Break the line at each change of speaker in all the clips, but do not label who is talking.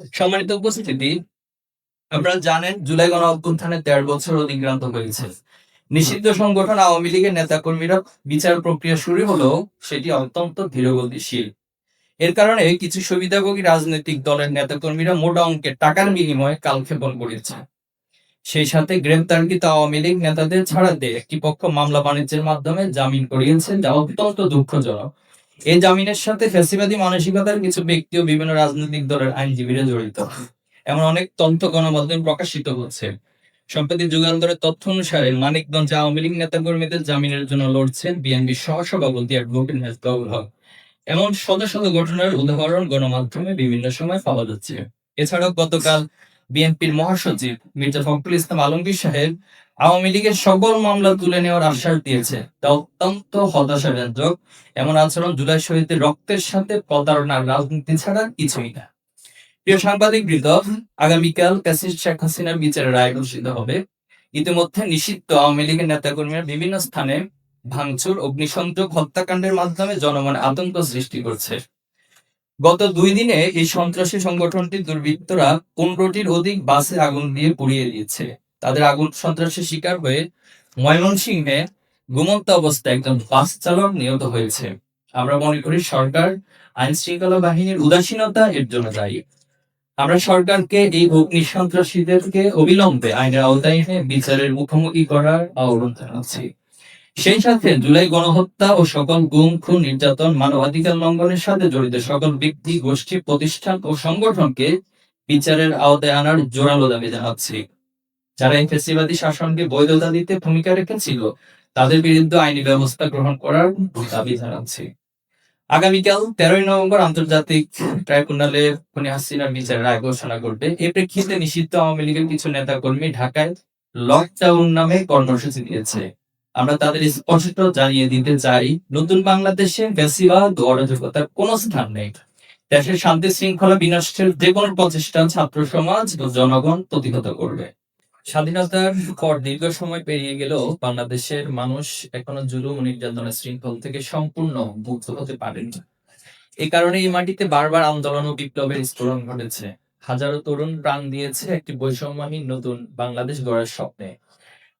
সম্মানিত উপস্থিতি, আপনারা জানেন জুলাই গণ অভ্যুত্থানের দেড় বছর অতিক্রান্ত হয়েছে। নিষিদ্ধ সংগঠন আওয়ামী লীগের নেতাকর্মীরা বিচার প্রক্রিয়া শুরু হলেও সেটি অত্যন্ত ধীরগতিশীল। এর কারণে কিছু সুবিধাভোগী রাজনৈতিক দলের নেতাকর্মীরা মোটা অঙ্কের টাকার বিনিময়ে কালক্ষেপণ করেছে। সেই সাথে গ্রেপ্তারকৃত আওয়ামী লীগ নেতাদের ছাড়াতে একটি পক্ষ মামলা বাণিজ্যের মাধ্যমে জামিন করিয়েছে, যা অত্যন্ত দুঃখজনক। এই জামিনের সাথে ফ্যাসিবাদী মানসিকতার কিছু ব্যক্তি ও বিভিন্ন রাজনৈতিক দলের আইনজীবীরা জড়িত। এমন অনেক তথ্য গণমাধ্যমে প্রকাশিত হচ্ছে। সম্প্রতি যুগান্তরের তথ্য অনুসারে মানিকগঞ্জ আওয়ামী লীগ নেতাকর্মীদের জামিনের জন্য লড়ছেন বিএনপি সহসভাপতি অ্যাডভোকেট মেজবাউল হক। এমন শত শত ঘটনার উদাহরণ গণমাধ্যমে বিভিন্ন সময় পাওয়া যাচ্ছে। এছাড়াও গতকাল বিএনপির মহাসচিব মির্জা ফখরুল ইসলাম আলমগীর সাহেব আওয়ামী লীগের সকল মামলা তুলে নেওয়ার আশ্বাস দিয়েছে। তা অত্যন্ত হতাশাব্যঞ্জক এমন আচরণ জুলাই শহীদদের রক্তের সাথে প্রতারণার রাজনীতি ছাড়া কিছুই না। প্রিয় সাংবাদিক বৃন্দ আগামীকাল প্যাসিস্ট শেখ হাসিনার বিচারের রায় ঘোষিত হবে। ইতিমধ্যে নিষিদ্ধ আওয়ামী লীগের নেতাকর্মীরা বিভিন্ন স্থানে ভাঙচুর, অগ্নিসংযোগ, হত্যাকাণ্ডের মাধ্যমে জনমনে আতঙ্ক সৃষ্টি করছে। গত দুই দিনে এই সন্ত্রাসী সংগঠনটির দুর্বৃত্তরা পনেরোটির অধিক বাসে আগুন দিয়ে পুড়িয়ে দিয়েছে। তাদের আগুন সন্ত্রাসের শিকার হয়ে ময়মনসিংহে ঘুমন্ত অবস্থায় একজন বাস চালক নিহত হয়েছে। আমরা মনে করি সরকার আইন শৃঙ্খলা বাহিনীর উদাসীনতা এর জন্য দায়ী। আমরা সরকারকে এই অগ্নি সন্ত্রাসীদেরকে অবিলম্বে আইনের আওতায় এনে বিচারের মুখোমুখি করার আহ্বান জানাচ্ছি। সেই সাথে জুলাই গণহত্যা ও সকল গুম, খুন, নির্যাতন, মানবাধিকার লঙ্ঘনের সাথে জড়িত সকল ব্যক্তি, গোষ্ঠী, প্রতিষ্ঠান ও সংগঠনকে বিচারের আওতায় আনার জোরালো দাবি জানাচ্ছি। যারা এই ফেসিবাদী শাসনকে বৈধতা দিতে ভূমিকা রেখেছিল, তাদের বিরুদ্ধে আইনি ব্যবস্থা গ্রহণ করার দাবি জানাচ্ছি। আগামীকাল তেরোই নভেম্বর আন্তর্জাতিক ট্রাইব্যুনালে খুনি হাসিনার বিচার রায় ঘোষণা করবে। এ প্রেক্ষিতে নিষিদ্ধ আওয়ামী লীগের কিছু নেতাকর্মী ঢাকায় লকডাউন নামে কর্মসূচি দিয়েছে। আমরা তাদের স্পষ্ট জানিয়ে দিতে চাই, নতুন বাংলাদেশে বেশিরভাগ অরাজকতার কোনো স্থান নেই। দেশের শান্তি শৃঙ্খলা বিনষ্টের যে কোনো প্রচেষ্টা ছাত্র সমাজ ও জনগণ প্রতিহত করবে। স্বাধীনতার পর দীর্ঘ সময় পেরিয়ে গেলেও বাংলাদেশের মানুষ এখনও জুলুম নির্যাতনের শৃঙ্খল থেকে সম্পূর্ণ মুক্ত হতে পারেনি। এই কারণে এই মাটিতে বারবার আন্দোলন ও বিপ্লবের স্ফোরণ ঘটেছে। হাজারো তরুণ প্রাণ দিয়েছে একটি বৈষম্যহীন নতুন বাংলাদেশ গড়ার স্বপ্নে।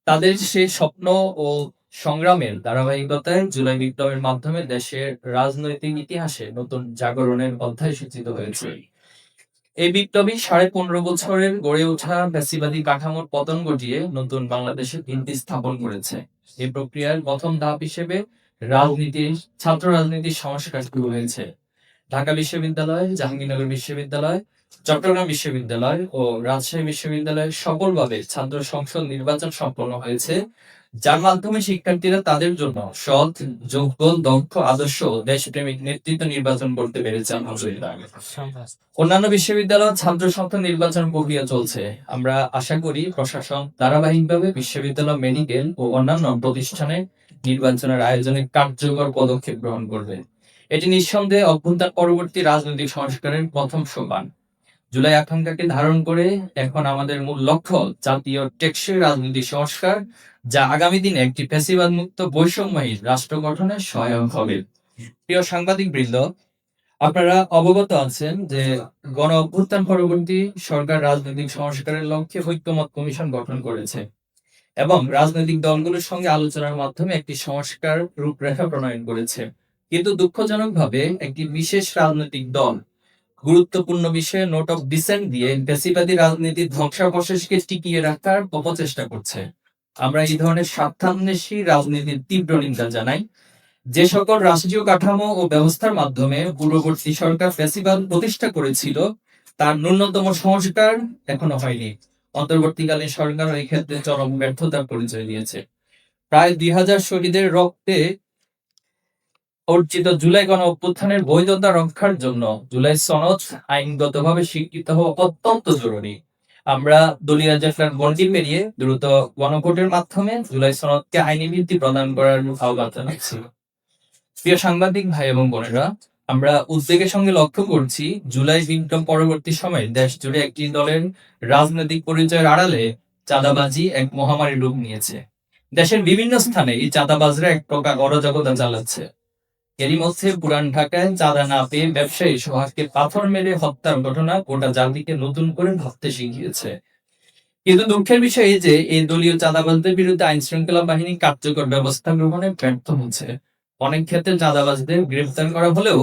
তাদের সেই স্বপ্ন ও সংগ্রামের ধারাবাহিকতায় জুলাই বিপ্লবের মাধ্যমে দেশের রাজনৈতিক ইতিহাসে নতুন জাগরণের অধ্যায় সূচিত হয়েছে। এই বিপ্লবী সাড়ে পনেরো বছরের গড়ে ওঠা ফ্যাসিবাদী কাঠামোর পতন ঘটিয়ে নতুন বাংলাদেশের ভিত্তি স্থাপন করেছে। এই প্রক্রিয়ার প্রথম ধাপ হিসেবে রাজনীতির ছাত্র রাজনীতির সংস্কার শুরু হয়েছে। ঢাকা বিশ্ববিদ্যালয়, জাহাঙ্গীরনগর বিশ্ববিদ্যালয় চট্টগ্রাম বিশ্ববিদ্যালয় ও রাজশাহী বিশ্ববিদ্যালয়ে সফলভাবে ছাত্র সংসদ নির্বাচন সম্পন্ন হয়েছে। যার মাধ্যমে শিক্ষার্থীরা তাদের জন্য সৎ, যোগ্য, দক্ষ, আদর্শ দেশপ্রেমিক নেতৃত্ব নির্বাচন করতে পেরেছে অন্যান্য বিশ্ববিদ্যালয় ছাত্র সংসদ নির্বাচন প্রক্রিয়া চলছে। আমরা আশা করি প্রশাসন ধারাবাহিকভাবে বিশ্ববিদ্যালয় মেডিকেল ও অন্যান্য প্রতিষ্ঠানে নির্বাচনের আয়োজনে কার্যকর পদক্ষেপ গ্রহণ করবে। এটি নিঃসন্দেহে অভ্যন্তর পরবর্তী রাজনৈতিক সংস্কারের প্রথম সোপান। জুলাই আকাঙ্ক্ষাকে ধারণ করে এখন আমাদের মূল লক্ষ্য জাতীয় টেকসই রাজনৈতিক সংস্কার, যা আগামী দিনে একটি ফ্যাসিবাদ মুক্ত বৈষম্যহীন রাষ্ট্র গঠনে সহায়ক হবে। প্রিয় সাংবাদিক বৃন্দ আপনারা অবগত আছেন যে গণ অভ্যুত্থান পরবর্তী সরকার রাজনৈতিক সংস্কারের লক্ষ্যে ঐক্যমত কমিশন গঠন করেছে এবং রাজনৈতিক দলগুলোর সঙ্গে আলোচনার মাধ্যমে একটি সংস্কার রূপরেখা প্রণয়ন করেছে। কিন্তু দুঃখজনকভাবে একটি বিশেষ রাজনৈতিক দল গুরুত্বপূর্ণ বিষয়ে নোট অফ ডিসেন্ট দিয়ে বেশিবাদী রাজনীতির ধ্বংসাবশেষকে টিকিয়ে রাখার অপচেষ্টা করছে। আমরা এই ধরনের স্বার্থান্বেষী রাজনীতির তীব্র নিন্দা জানাই। যে সকল রাষ্ট্রীয় কাঠামো ও ব্যবস্থার মাধ্যমে পূর্ববর্তী সরকার ফেসিবাদ প্রতিষ্ঠা করেছিল, তার ন্যূনতম সংস্কার এখনও হয়নি। অন্তর্বর্তীকালীন সরকার এই ক্ষেত্রে চরম ব্যর্থতার পরিচয় দিয়েছে। প্রায় দুই হাজার শহীদের রক্তে অর্জিত জুলাই গণ অভ্যুত্থানের বৈধতা রক্ষার জন্য জুলাই সনদ আইনগতভাবে স্বীকৃত হওয়া অত্যন্ত জরুরি। আমরা দলীয় জেফলার গণ্ডি পেরিয়ে দ্রুত গণভোটের মাধ্যমে জুলাই সনদকে আইনি ভিত্তি প্রদান করার আহ্বান জানাচ্ছি। প্রিয় সাংবাদিক ভাই এবং বোনেরা, আমরা উদ্বেগের সঙ্গে লক্ষ্য করছি, জুলাই বিপ্লব পরবর্তী সময়ে দেশ জুড়ে একটি দলের রাজনৈতিক পরিচয়ের আড়ালে চাঁদাবাজি এক মহামারী রূপ নিয়েছে। দেশের বিভিন্ন স্থানে এই চাঁদাবাজরা এক প্রকার অরাজকতা চালাচ্ছে। এরই মধ্যে পুরান ঢাকায় চাঁদা না পেয়ে ব্যবসায়ী সোহাগকে পাথর মেরে হত্যার ঘটনা গোটা জাতিকে নতুন করে ভাবতে শিখিয়েছে। কিন্তু দুঃখের বিষয় এই যে, এই দলীয় চাঁদাবাজদের বিরুদ্ধে আইন শৃঙ্খলা বাহিনী কার্যকর ব্যবস্থা গ্রহণে ব্যর্থ হচ্ছে। অনেক ক্ষেত্রে চাঁদাবাজদের গ্রেফতার করা হলেও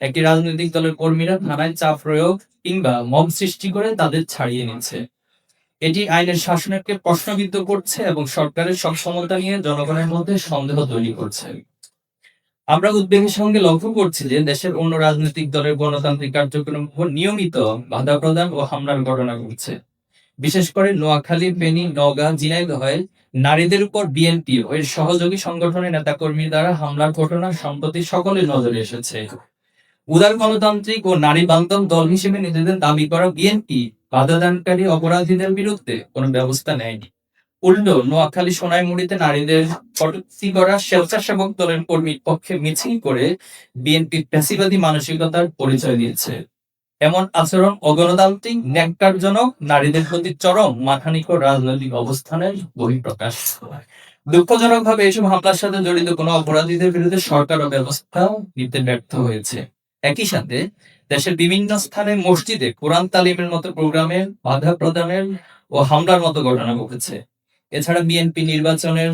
একটি রাজনৈতিক দলের কর্মীরা থানায় চাপ প্রয়োগ কিংবা মব সৃষ্টি করে তাদের ছাড়িয়ে নিচ্ছে। এটি আইনের শাসনকে প্রশ্নবিদ্ধ করছে এবং সরকারের সক্ষমতা নিয়ে জনগণের মধ্যে সন্দেহ তৈরি করছে। আমরা উদ্বেগের সঙ্গে লক্ষ্য করছি যে দেশের অন্য রাজনৈতিক দলের গণতান্ত্রিক কার্যক্রম নিয়মিত বাধা প্রদান ও হামলার ঘটনা ঘটছে। বিশেষ করে নোয়াখালী, ফেনী, নওগাঁ, ঝিনাইদহে নারীদের উপর বিএনপি ও এর সহযোগী সংগঠনের নেতাকর্মীর দ্বারা হামলার ঘটনা সম্প্রতি সকলের নজরে এসেছে। উদার গণতান্ত্রিক ও নারী বান্ধব দল হিসেবে নিজেদের দাবি করা বিএনপি বাধাদানকারী অপরাধীদের বিরুদ্ধে কোনো ব্যবস্থা নেয়নি। উল্টো নোয়াখালী সোনাইমুড়িতে নারীদের কটূক্তি করা স্বেচ্ছাসেবক দলের কর্মীর পক্ষে মিছিল করে বিএনপি প্যাসিবাদী মানসিকতার পরিচয় দিয়েছে। এমন আচরণ অগণতান্ত্রিক, ন্যাক্কারজনক, নারীদের প্রতি চরম মানহানিক ও রাজনৈতিক অবস্থানের বহিঃপ্রকাশ। দুঃখজনক ভাবে এসব হামলার সাথে জড়িত কোনো অপরাধীদের বিরুদ্ধে সরকারও ব্যবস্থা নিতে ব্যর্থ হয়েছে। একই সাথে দেশের বিভিন্ন স্থানে মসজিদে কোরআন তালিমের মতো প্রোগ্রামে বাধা প্রদানের ও হামলার মতো ঘটনা ঘটেছে। এছাড়া বিএনপি নির্বাচনের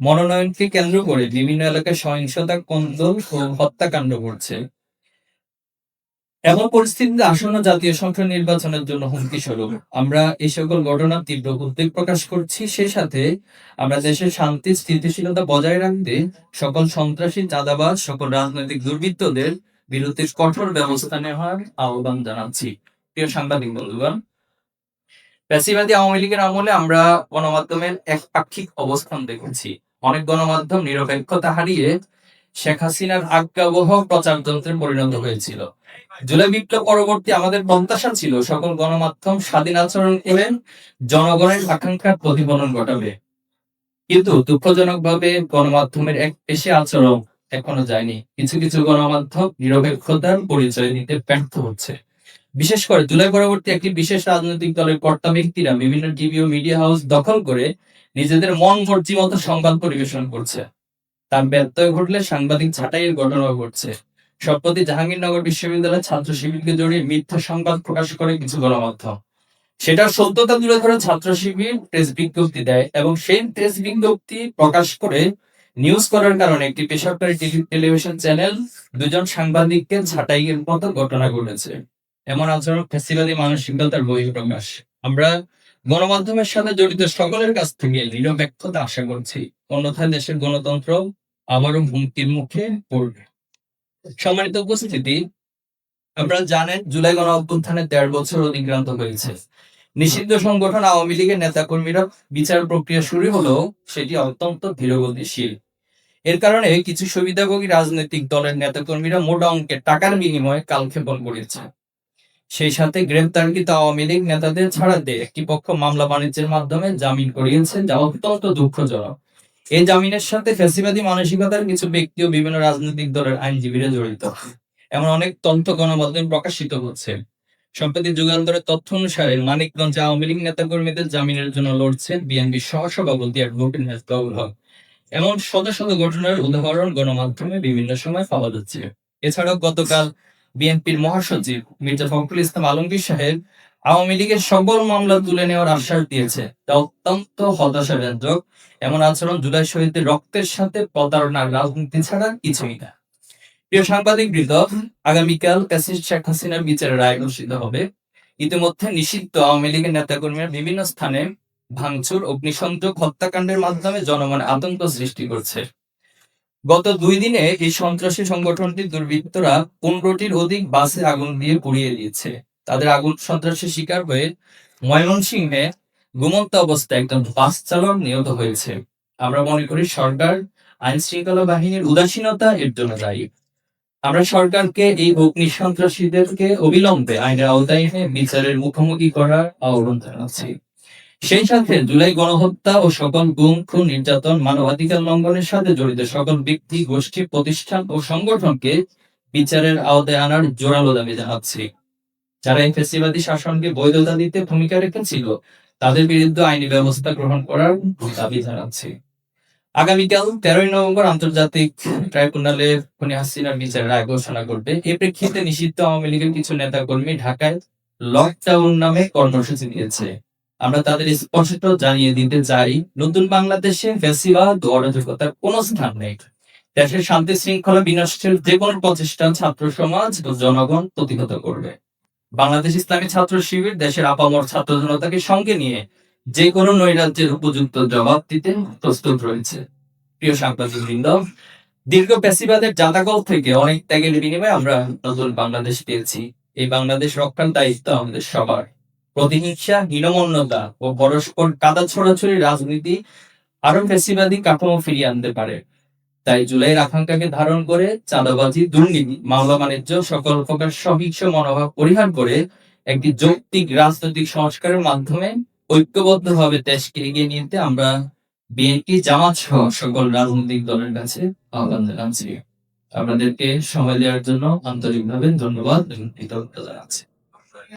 মনোনয়নকে কেন্দ্র করে বিভিন্ন এলাকায় সহিংসতা, কন্দল ও হত্যাকাণ্ড ঘটছে। এমন পরিস্থিতিতে আসন্ন জাতীয় সংসদ নির্বাচনের জন্য হুমকি স্বরূপ। আমরা এই সকল ঘটনার তীব্র উদ্বেগ প্রকাশ করছি। সেই সাথে আমরা দেশের শান্তি, স্থিতিশীলতা বজায় রাখতে সকল সন্ত্রাসী, চাঁদাবাজ, সকল রাজনৈতিক দুর্বৃত্তদের বিরুদ্ধে কঠোর ব্যবস্থা নেওয়ার আহ্বান জানাচ্ছি। প্রিয় সাংবাদিক বন্ধুগণ প্যাসিবাদী আওয়ামী লীগের আমলে আমরা গণমাধ্যমের এক পাক্ষিক অবস্থান দেখেছি। অনেক গণমাধ্যম নিরপেক্ষতা হারিয়ে শেখ হাসিনার আজ্ঞাবহ প্রচারতন্ত্রে পরিণত হয়েছিল। জুলাই বিপ্লব পরবর্তী আমাদের প্রত্যাশা ছিল, সকল গণমাধ্যম স্বাধীন আচরণ করে জনগণের আকাঙ্ক্ষার প্রতিফলন ঘটাবে। কিন্তু দুঃখজনক ভাবে গণমাধ্যমের এক পেশে আচরণ এখনও যায়নি। কিছু কিছু গণমাধ্যম নিরপেক্ষতার পরিচয় দিতে ব্যর্থ হচ্ছে। বিশেষ করে জুলাই পরবর্তী একটি বিশেষ রাজনৈতিক দলের কর্তা ব্যক্তিরা বিভিন্ন টিভি ও মিডিয়া হাউস দখল করে নিজেদের মন মর্জি মতো সংবাদ পরিবেশন করছে। তার ব্যত্যয় ঘটলে সাংবাদিক ছাঁটাইয়ের ঘটনা ঘটছে। সম্প্রতি জাহাঙ্গীরনগর বিশ্ববিদ্যালয়ের ছাত্র শিবিরকে জড়িয়ে মিথ্যা সংবাদ প্রকাশ করে কিছু গণমাধ্যম। সেটার সত্যতা তুলে ধরে ছাত্র শিবির প্রেস বিজ্ঞপ্তি দেয় এবং সেই প্রেস বিজ্ঞপ্তি প্রকাশ করে নিউজ করার কারণে একটি বেসরকারি টেলিভিশন চ্যানেল দুজন সাংবাদিককে ছাঁটাইয়ের মতো ঘটনা ঘটেছে। এমন আচরণ ফেসিবাদী মানসিকতার বহিঃপ্রকাশ। আমরা গণমাধ্যমের সাথে জড়িত সকলের কাছ থেকে নিরপেক্ষতা আশা করছি। অন্যথায় দেশের গণতন্ত্র আবারও হুমকির মুখে পড়বে। সম্মানিত উপস্থিতি, আপনারা জানেন জুলাই গণ অভ্যুত্থানের দেড় বছর অতিক্রান্ত হয়েছে। নিষিদ্ধ সংগঠন আওয়ামী লীগের নেতাকর্মীরা বিচার প্রক্রিয়া শুরু হলেও সেটি অত্যন্ত ধীরগতিশীল। এর কারণে কিছু সুবিধাভোগী রাজনৈতিক দলের নেতাকর্মীরা মোটা অঙ্কের টাকার বিনিময়ে কালক্ষেপণ করেছে। সেই সাথে গ্রেপ্তারকৃত আওয়ামী লীগ নেতাদের ছাড়া ছাড়াতে একটি পক্ষ মামলা বাণিজ্যের মাধ্যমে জামিন করিয়েছে যা অত্যন্ত দুঃখজনক। এই জামিনের সাথে ফ্যাসিবাদী মানসিকতার কিছু ব্যক্তি ও বিভিন্ন রাজনৈতিক দলের আইনজীবীরা জড়িত। এমন অনেক তথ্য গণমাধ্যমে প্রকাশিত হচ্ছে। সম্প্রতি যুগান্তরের তথ্য অনুসারে মানিকগঞ্জ আওয়ামী লীগ নেতাকর্মীদের জামিনের জন্য লড়ছেন বিএনপি সহসভাপতি অ্যাডভোকেট মেজবাউল হক। এমন শত শত ঘটনার উদাহরণ গণমাধ্যমে বিভিন্ন সময় পাওয়া যাচ্ছে। এছাড়াও গতকাল বিএনপির মহাসচিব মির্জা ফখরুল ইসলাম আলমগীর সাহেব আওয়ামী লীগের সকল মামলা তুলে নেওয়ার আশ্বাস দিয়েছে। তা অত্যন্ত হতাশাব্যঞ্জক এমন আচরণ জুলাই শহীদদের রক্তের সাথে প্রতারণার রাজনীতি ছাড়া কিছুই না। প্রিয় সাংবাদিক বৃন্দ, আগামীকাল প্যাসিস্ট শেখ হাসিনার বিচারের রায় ঘোষিত হবে। ইতিমধ্যে নিষিদ্ধ আওয়ামী লীগের নেতাকর্মীরা বিভিন্ন স্থানে ভাঙচুর, অগ্নিসংযোগ, হত্যাকাণ্ডের মাধ্যমে জনমনে আতঙ্ক সৃষ্টি করছে। গত দুই দিনে এই সন্ত্রাসী সংগঠনটির দুর্বৃত্তরা পনেরোটির অধিক বাসে আগুন দিয়ে পুড়িয়ে দিয়েছে। তাদের আগুন সন্ত্রাসের শিকার হয়ে ময়মনসিংহে ঘুমন্ত অবস্থায় একজন বাস চালক নিহত হয়েছে। আমরা মনে করি সরকার আইন শৃঙ্খলা বাহিনীর উদাসীনতা এর জন্য দায়ী। আমরা সরকারকে এই অগ্নি সন্ত্রাসীদেরকে অবিলম্বে আইনের আওতায় এনে বিচারের মুখোমুখি করার আহ্বান জানাচ্ছি। সেই সাথে জুলাই গণহত্যা ও সকল গুম, খুন, নির্যাতন, মানবাধিকার লঙ্ঘনের সাথে জড়িত সকল ব্যক্তি, গোষ্ঠী, প্রতিষ্ঠান ও সংগঠনকে বিচারের আওতায় আনার জোরালো দাবি জানাচ্ছি। যারা এই ফেসিবাদী শাসনকে বৈধতা দিতে ভূমিকা রেখেছিল, তাদের বিরুদ্ধে আইনি ব্যবস্থা গ্রহণ করার দাবি জানাচ্ছি। আগামীকাল তেরোই নভেম্বর আন্তর্জাতিক ট্রাইব্যুনালে খুনি হাসিনার বিচারের রায় ঘোষণা করবে। এ প্রেক্ষিতে নিষিদ্ধ আওয়ামী লীগের কিছু নেতাকর্মী ঢাকায় লকডাউন নামে কর্মসূচি দিয়েছে আমরা তাদের স্পষ্ট জানিয়ে দিতে চাই, নতুন বাংলাদেশে ফেসিবাদ ও অরাজকতার কোনো স্থান নেই। দেশের শান্তি শৃঙ্খলা বিনষ্টের যে কোনো প্রচেষ্টা ছাত্র সমাজ ও জনগণ প্রতিহত করবে। বাংলাদেশ ইসলামী ছাত্র শিবির দেশের আপামর ছাত্র জনতাকে সঙ্গে নিয়ে যে কোনো নৈরাজ্যের উপযুক্ত জবাব দিতে প্রস্তুত রয়েছে। প্রিয় সাংবাদিক বৃন্দ দীর্ঘ পেশিবাদের জাতাকল থেকে অনেক ত্যাগের বিনিময়ে আমরা নতুন বাংলাদেশ পেয়েছি। এই বাংলাদেশ রক্ষার দায়িত্ব আমাদের সবার। প্রতিহিংসা, হীনমন্যতা ও পরস্পর কাদা ছড়াছড়ি রাজনীতি আরও ফেসিবাদী কাঠামো ফিরিয়ে আনতে পারে। তাই জুলাইয়ের আকাঙ্ক্ষাকে ধারণ করে চাঁদাবাজি, দুর্নীতি, মামলা বাণিজ্য, সকল প্রকার সহিংস মনোভাব পরিহার করে একটি যৌক্তিক রাজনৈতিক সংস্কারের মাধ্যমে ঐক্যবদ্ধভাবে দেশকে এগিয়ে নিয়ে যেতে আমরা বিএনপি, জামাত সহ সকল রাজনৈতিক দলের কাছে আহ্বান জানাচ্ছি। আপনাদেরকে সময় দেওয়ার জন্য আন্তরিকভাবে ধন্যবাদ এবং কৃতজ্ঞতা জানাচ্ছি।